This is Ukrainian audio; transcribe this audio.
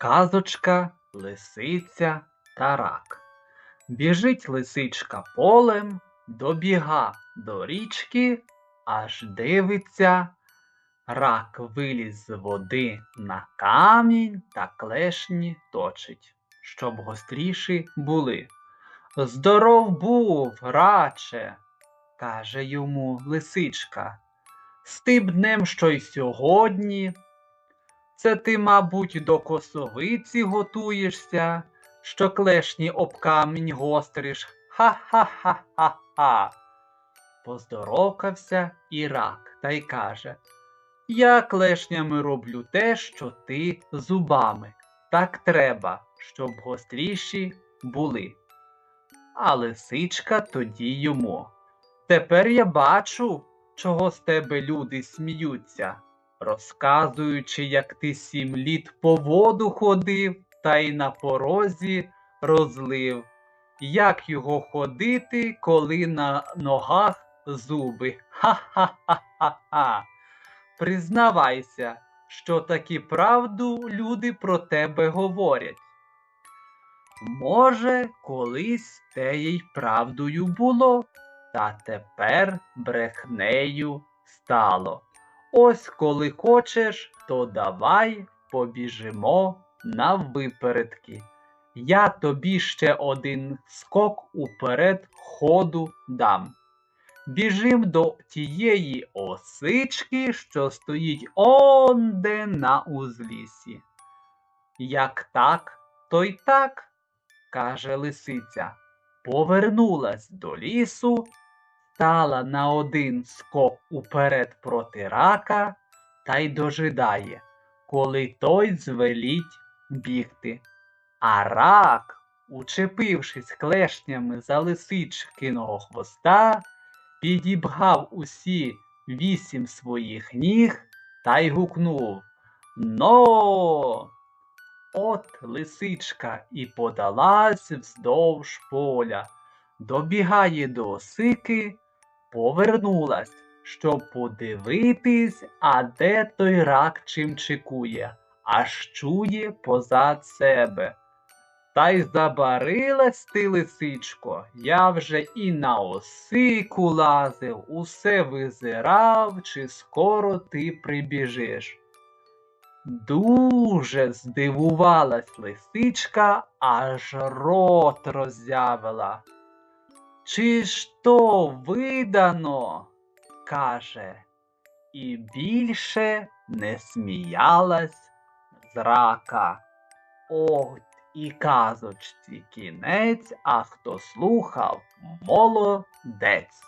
Казочка, лисиця та рак. Біжить лисичка полем, добіга до річки, аж дивиться, рак виліз з води на камінь та клешні точить, щоб гостріші були. Здоров був, раче, каже йому лисичка. З тим днем, що й сьогодні. Це ти, мабуть, до косовиці готуєшся, що клешні об камінь гостриш. Ха-ха-ха-ха-ха. Поздоровкався і та й каже Я клешнями роблю те, що ти зубами. Так треба, щоб гостріші були. А лисичка тоді йому. Тепер я бачу, чого з тебе люди сміються розказуючи, як ти сім літ по воду ходив та й на порозі розлив, як його ходити, коли на ногах зуби. Ха-ха-ха-ха-ха. Признавайся, що таки правду люди про тебе говорять. Може, колись те й правдою було, та тепер брехнею стало. Ось коли хочеш, то давай побіжимо наввипередки. Я тобі ще один скок уперед ходу дам. Біжим до тієї осички, що стоїть онде на узлісі. Як так, то й так, каже лисиця, повернулась до лісу стала на один скок уперед проти рака та й дожидає, коли той звеліть бігти. А рак, учепившись клешнями за лисичкиного хвоста, підібгав усі вісім своїх ніг та й гукнув Но. От лисичка і подалась вздовж поля, добігає до осики, повернулась, щоб подивитись, а де той рак чим чекує, аж чує позад себе. Та й забарилась ти, лисичко, я вже і на осику лазив, усе визирав, чи скоро ти прибіжиш. Дуже здивувалась лисичка, аж рот роззявила. Чи ж то видано? каже, і більше не сміялась зрака. От і казочці кінець, а хто слухав молодець.